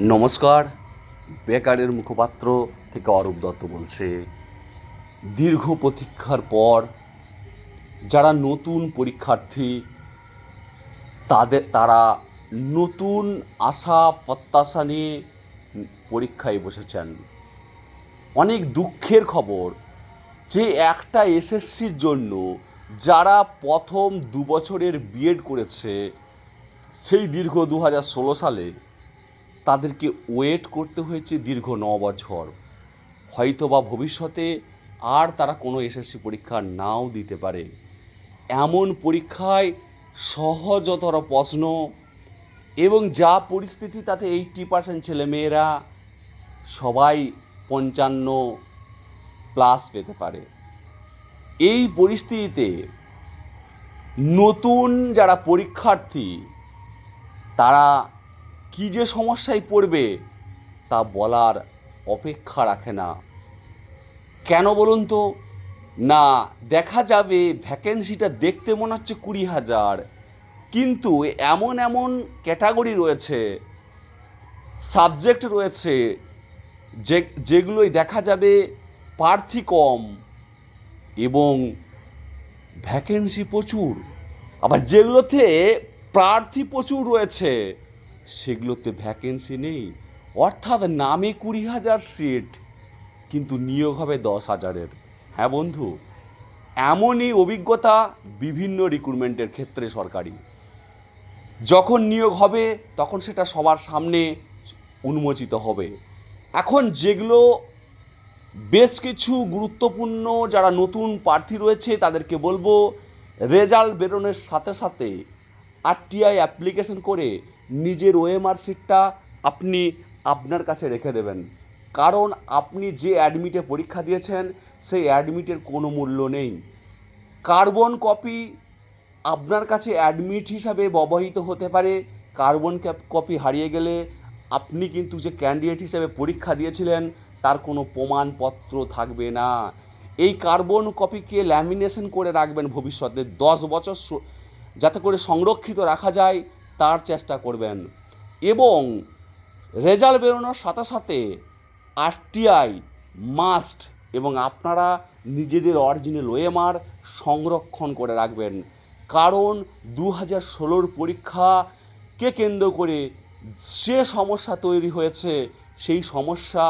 নমস্কার। বেকারের মুখপাত্র থেকে অরূপ দত্ত বলছে, দীর্ঘ প্রতীক্ষার পর যারা নতুন পরীক্ষার্থী, তাদের, তারা নতুন আশা, প্রত্যাশা নিয়ে পরীক্ষায় বসেছেন। অনেক দুঃখের খবর যে একটা এসএসসির জন্য যারা প্রথম দু বছরের বিএড করেছে, সেই দীর্ঘ দু হাজার ষোলো সালে তাদেরকে ওয়েট করতে হয়েছে দীর্ঘ ন বছর। হয়তো বা ভবিষ্যতে আর তারা কোনো এসএসসি পরীক্ষা নাও দিতে পারে। এমন পরীক্ষায় সহজতর প্রশ্ন এবং যা পরিস্থিতি তাতে এইটটি পার্সেন্ট ছেলেমেয়েরা সবাই পঞ্চান্ন প্লাস পেতে পারে। এই পরিস্থিতিতে নতুন যারা পরীক্ষার্থী, তারা কী যে সমস্যায় পড়বে তা বলার অপেক্ষা রাখে না। কেন বলুন তো? না, দেখা যাবে ভ্যাকেন্সিটা দেখতে মনে হচ্ছে কুড়ি হাজার, কিন্তু এমন এমন ক্যাটাগরি রয়েছে, সাবজেক্ট রয়েছে যে যেগুলোই দেখা যাবে প্রার্থী কম এবং ভ্যাকেন্সি প্রচুর। আবার যেগুলোতে প্রার্থী প্রচুর রয়েছে সেগুলোতে ভ্যাকেন্সি নেই। অর্থাৎ নামে কুড়ি হাজার সিট কিন্তু নিয়োগ হবে দশ হাজারের। হ্যাঁ বন্ধু, এমনই অভিজ্ঞতা বিভিন্ন রিক্রুটমেন্টের ক্ষেত্রে সরকারি। যখন নিয়োগ হবে, তখন সেটা সবার সামনে উন্মোচিত হবে। এখন যেগুলো বেশ কিছু গুরুত্বপূর্ণ যারা নতুন প্রার্থী রয়েছে, তাদেরকে বলব, রেজাল্ট বেরোনোর সাথে সাথে আরটিআই অ্যাপ্লিকেশন করে নিজের ওএমআর সিটটা আপনি আপনার কাছে রেখে দেবেন। কারণ আপনি যে অ্যাডমিটে পরীক্ষা দিয়েছেন, সেই অ্যাডমিটের কোনো মূল্য নেই। কার্বন কপি আপনার কাছে অ্যাডমিট হিসাবে ব্যবহৃত হতে পারে। কার্বন কপি হারিয়ে গেলে আপনি কিন্তু যে ক্যান্ডিডেট হিসেবে পরীক্ষা দিয়েছিলেন, তার কোনো প্রমাণপত্র থাকবে না। এই কার্বন কপিকে ল্যামিনেশন করে রাখবেন ভবিষ্যতে। দশ বছর যাতে করে সংরক্ষিত রাখা যায়। তার চেষ্টা করবেন। এবং রেজাল্ট বেরোনোর সাথে সাথে আরটিআই মাস্ট এবং আপনারা নিজেদের অরিজিনাল ওএমআর সংরক্ষণ করে রাখবেন। কারণ দু হাজার ষোলোর পরীক্ষাকে কেন্দ্র করে যে সমস্যা তৈরি হয়েছে, সেই সমস্যা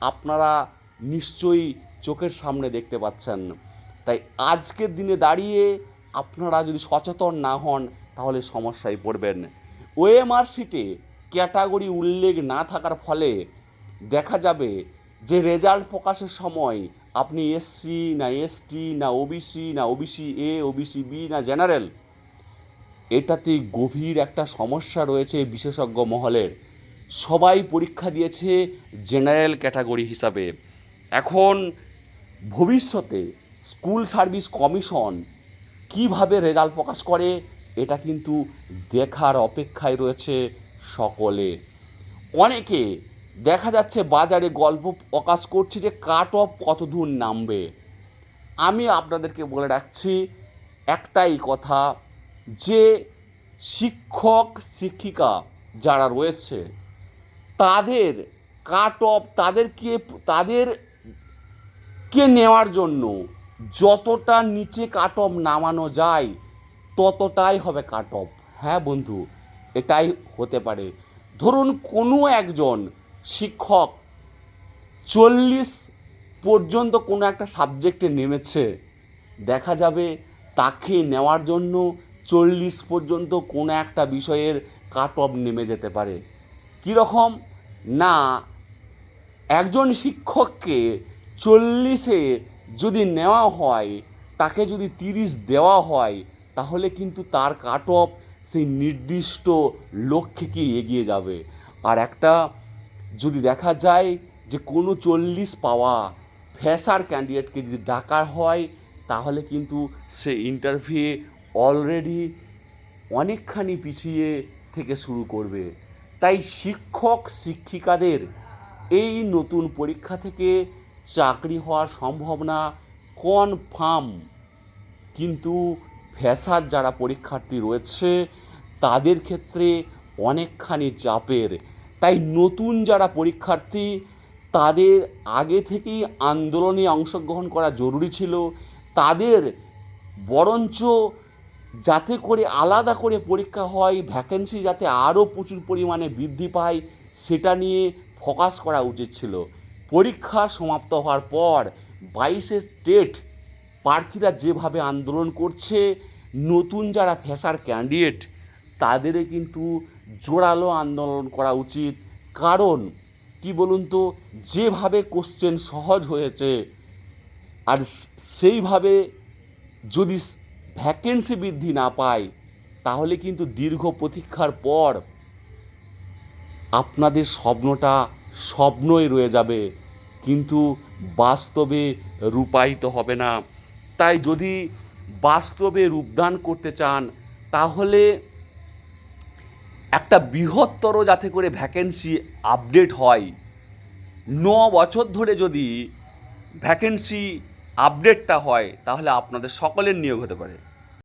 আপনারা নিশ্চয়ই চোখের সামনে দেখতে পাচ্ছেন। তাই আজকের দিনে দাঁড়িয়ে আপনারা যদি সচেতন না হন তাহলে সমস্যায় পড়বেন। ওএমআর সিটে ক্যাটাগরি উল্লেখ না থাকার ফলে দেখা যাবে যে রেজাল্ট প্রকাশের সময় আপনি এসসি না এসটি না ওবিসি না ওবিসি এ, ওবিসি বি না জেনারেল, এটাতে গভীর একটা সমস্যা রয়েছে বিশেষজ্ঞ মহলের। সবাই পরীক্ষা দিয়েছে জেনারেল ক্যাটাগরি হিসাবে। এখন ভবিষ্যতে স্কুল সার্ভিস কমিশন কীভাবে রেজাল্ট প্রকাশ করে এটা কিন্তু দেখার অপেক্ষায় রয়েছে সকলে। অনেকে দেখা যাচ্ছে বাজারে গল্প প্রকাশ করছে যে কাট অফ কত দূর নামবে। আমি আপনাদেরকে বলে রাখছি একটাই কথা, যে শিক্ষক, শিক্ষিকা যারা রয়েছে, তাদের কাট অফ তাদেরকে তাদের কে নেওয়ার জন্য যতটা নিচে কাট অফ নামানো যায় ততটাই হবে কাট অফ। হ্যাঁ বন্ধু, এটাই হতে পারে। ধরুন কোনো একজন শিক্ষক চল্লিশ পর্যন্ত কোনো একটা সাবজেক্টে নেমেছে, দেখা যাবে তাকে নেওয়ার জন্য চল্লিশ পর্যন্ত কোনো একটা বিষয়ের কাট অফ নেমে যেতে পারে। কীরকম? না, একজন শিক্ষককে চল্লিশে যদি নেওয়া হয়, তাকে যদি তিরিশ দেওয়া হয় তাহলে কিন্তু তার কাট অফ সেই নির্দিষ্ট লক্ষ্যে এগিয়ে যাবে। আর একটা যদি দেখা যায় যে কোনো চল্লিশ পাওয়া ফ্যাসার ক্যান্ডিডেটকে যদি ডাকা হয়, তাহলে কিন্তু সে ইন্টারভিউ অলরেডি অনেকখানি পিছিয়ে থেকে শুরু করবে। তাই শিক্ষক শিক্ষিকাদের এই নতুন পরীক্ষা থেকে চাকরি হওয়ার সম্ভাবনা কনফার্ম কিন্তু ফ্যাসার যারা পরীক্ষার্থী রয়েছে, তাদের ক্ষেত্রে অনেকখানি চাপের। তাই নতুন যারা পরীক্ষার্থী, তাদের আগে থেকেই আন্দোলনে অংশগ্রহণ করা জরুরি ছিল। তাদের বরঞ্চ যাতে করে আলাদা করে পরীক্ষা হয় ভ্যাকেন্সি যাতে আরও প্রচুর পরিমাণে বৃদ্ধি পায়, সেটা নিয়ে ফোকাস করা উচিত ছিল। পরীক্ষা সমাপ্ত হওয়ার পর বাইশে স্টেট প্রার্থীরা যেভাবে আন্দোলন করছে, নতুন যারা ফ্যাসার ক্যান্ডিডেট তাদেরও কিন্তু জোরালো আন্দোলন করা উচিত। কারণ, কি বলুন তো, যেভাবে কোশ্চেন সহজ হয়েছে, আর সেইভাবে যদি ভ্যাকেন্সি বৃদ্ধি না পায়, তাহলে কিন্তু দীর্ঘ প্রতীক্ষার পর আপনাদের স্বপ্নটা স্বপ্নই রয়ে যাবে। কিন্তু বাস্তবে রূপায়িত হবে না। তাই যদি বাস্তবে রূপদান করতে চান, তাহলে একটা বৃহত্তর যাতে করে ভ্যাকেন্সি আপডেট হয়। ন বছর ধরে যদি ভ্যাকেন্সি আপডেটটা হয়, তাহলে আপনাদের সকলের নিয়োগ হতে পারে।